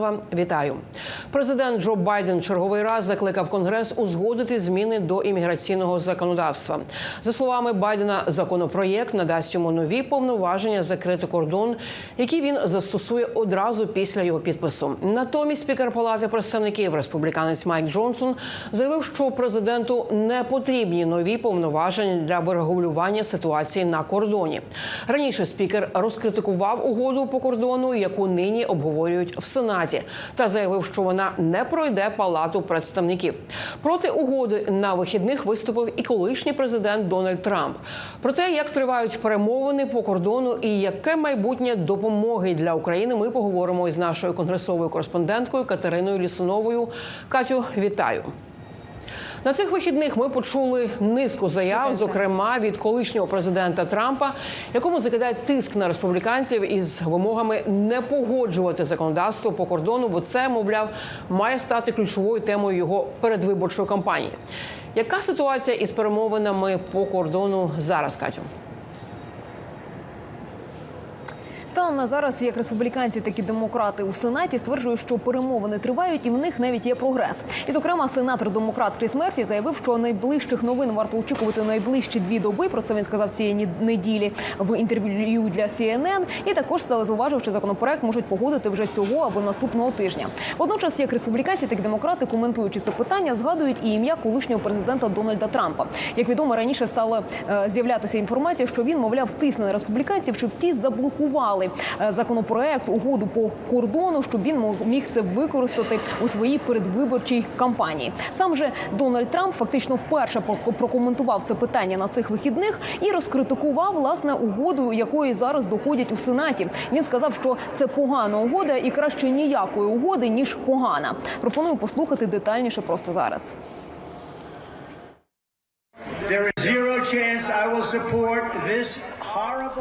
Вам Вітаю. Президент Джо Байден черговий раз закликав Конгрес узгодити зміни до імміграційного законодавства. За словами Байдена, законопроєкт надасть йому нові повноваження закрити кордон, які він застосує одразу після його підпису. Натомість спікер Палати представників республіканець Майк Джонсон заявив, що президенту не потрібні нові повноваження для врегулювання ситуації на кордоні. Раніше спікер розкритикував угоду по кордону, яку нині обговорюють в Сенаті, та заявив, що вона не пройде палату представників. Проти угоди на вихідних виступив і колишній президент Дональд Трамп. Про те, як тривають перемовини по кордону і яке майбутнє допомоги для України, ми поговоримо із нашою конгресовою кореспонденткою Катериною Лісуновою. Катю, вітаю. На цих вихідних ми почули низку заяв, зокрема від колишнього президента Трампа, якому закидають тиск на республіканців із вимогами не погоджувати законодавство по кордону, бо це, мовляв, має стати ключовою темою його передвиборчої кампанії. Яка ситуація із перемовинами по кордону зараз, Катю? Станом на зараз як республіканці, так і демократи у сенаті стверджують, що перемовини тривають, і в них навіть є прогрес. І, зокрема, сенатор демократ Кріс Мерфі заявив, що найближчих новин варто очікувати найближчі дві доби. Про це він сказав цієї неділі в інтерв'ю для CNN. І також зауважив, що законопроект можуть погодити вже цього або наступного тижня. Водночас, як республіканці, так і демократи, коментуючи це питання, згадують і ім'я колишнього президента Дональда Трампа. Як відомо, раніше стала е, з'являтися інформація, що він, мовляв, тисне на республіканців, щоб ті заблокували е, законопроект угоду по кордону, щоб він міг це використати у своїй передвиборчій кампанії. Сам же Дональд Трамп фактично вперше прокоментував це питання на цих вихідних і розкритикував власне угоду, якої зараз доходять у сенаті. Він сказав, що це погана угода і краще ніякої угоди ніж погана. Пропоную послухати детальніше просто зараз. There is zero chance I will support this.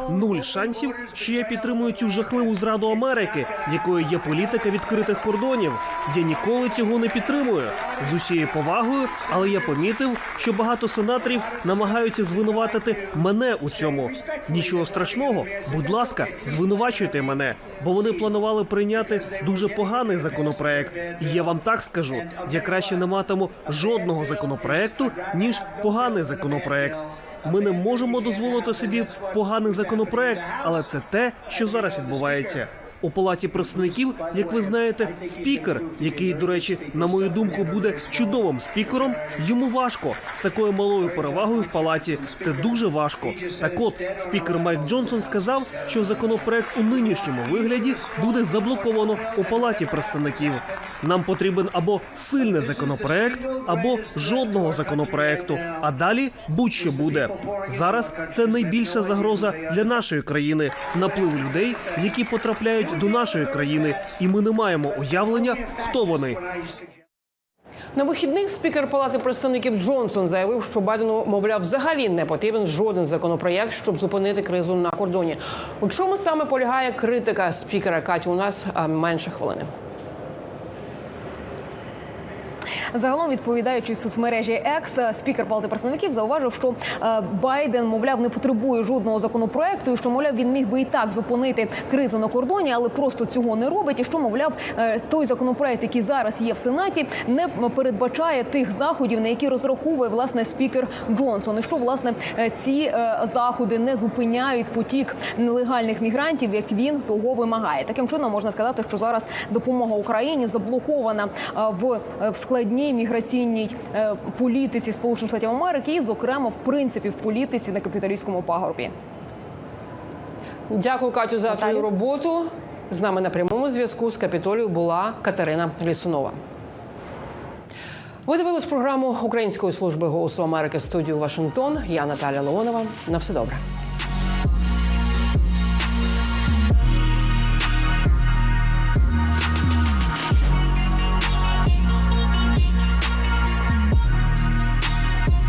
Нуль шансів, що я підтримую цю жахливу зраду Америки, якою є політика відкритих кордонів. Я ніколи цього не підтримую. З усією повагою, але я помітив, що багато сенаторів намагаються звинуватити мене у цьому. Нічого страшного, будь ласка, звинувачуйте мене, бо вони планували прийняти дуже поганий законопроект. І я вам так скажу: я краще не матиму жодного законопроекту ніж поганий законопроект. Ми не можемо дозволити собі поганий законопроект, але це те, що зараз відбувається. У палаті представників, як ви знаєте, спікер, який, до речі, на мою думку, буде чудовим спікером. Йому важко з такою малою перевагою в палаті. Це дуже важко. Так от спікер Майк Джонсон сказав, що законопроект у нинішньому вигляді буде заблоковано у палаті представників. Нам потрібен або сильний законопроект, або жодного законопроекту. А далі будь-що буде. Зараз це найбільша загроза для нашої країни наплив людей, які потрапляють до нашої країни, і ми не маємо уявлення, хто вони. На вихідних спікер Палати представників Джонсон заявив, що Байдену, мовляв, взагалі не потрібен жоден законопроєкт, щоб зупинити кризу на кордоні. У чому саме полягає критика спікера Катю? У нас менше хвилини. Загалом відповідаючи соцмережі X, спікер Палати представників зауважив, що е, Байден, мовляв, не потребує жодного законопроекту, і що мовляв він міг би і так зупинити кризу на кордоні, але просто цього не робить. І що мовляв, е, той законопроект, який зараз є в сенаті, не передбачає тих заходів, на які розраховує власне спікер Джонсон. І що власне е, ці заходи не зупиняють потік нелегальних мігрантів, як він того вимагає. Таким чином можна сказати, що зараз допомога Україні заблокована в, е, в міграційній е, політиці Сполучених Штатів Америки, і зокрема в принципі в політиці на капіталістському пагорбі. Дякую, Катю, за твою роботу. З нами на прямому зв'язку з Капітолію була Катерина Лісунова. Ви дивились програму Української служби голосу Америки студію Вашингтон. Я Наталя Леонова. На все добре.